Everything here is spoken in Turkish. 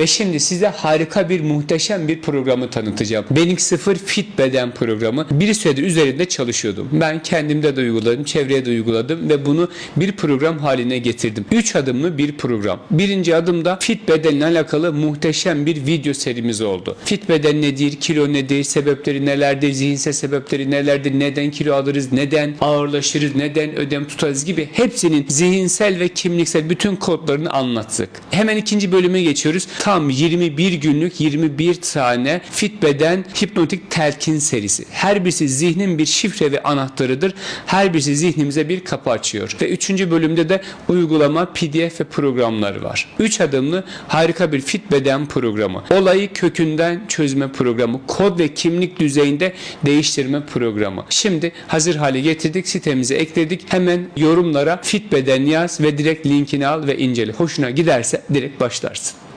Ve şimdi size harika bir muhteşem bir programı tanıtacağım. Benik Sıfır Fit Beden programı. Bir süredir üzerinde çalışıyordum. Ben kendimde de uyguladım, çevreye de uyguladım ve bunu bir program haline getirdim. 3 adımlı bir program. Birinci adımda fit bedenle alakalı muhteşem bir video serimiz oldu. Fit beden nedir, kilo nedir, sebepleri nelerdir, zihinsel sebepleri nelerdir, neden kilo alırız, neden ağırlaşırız, neden ödem tutarız gibi hepsinin zihinsel ve kimliksel bütün kodlarını anlattık. Hemen ikinci bölüme geçiyoruz. Tam 21 günlük 21 tane fit beden hipnotik telkin serisi. Her birisi zihnin bir şifre ve anahtarıdır. Her birisi zihnimize bir kapı açıyor. Ve üçüncü bölümde de uygulama, pdf ve programları var. 3 adımlı harika bir fit beden programı. Olayı kökünden çözme programı. Kod ve kimlik düzeyinde değiştirme programı. Şimdi hazır hale getirdik. Sitemize ekledik. Hemen yorumlara fit beden yaz ve direkt linkini al ve incele. Hoşuna giderse direkt başlarsın.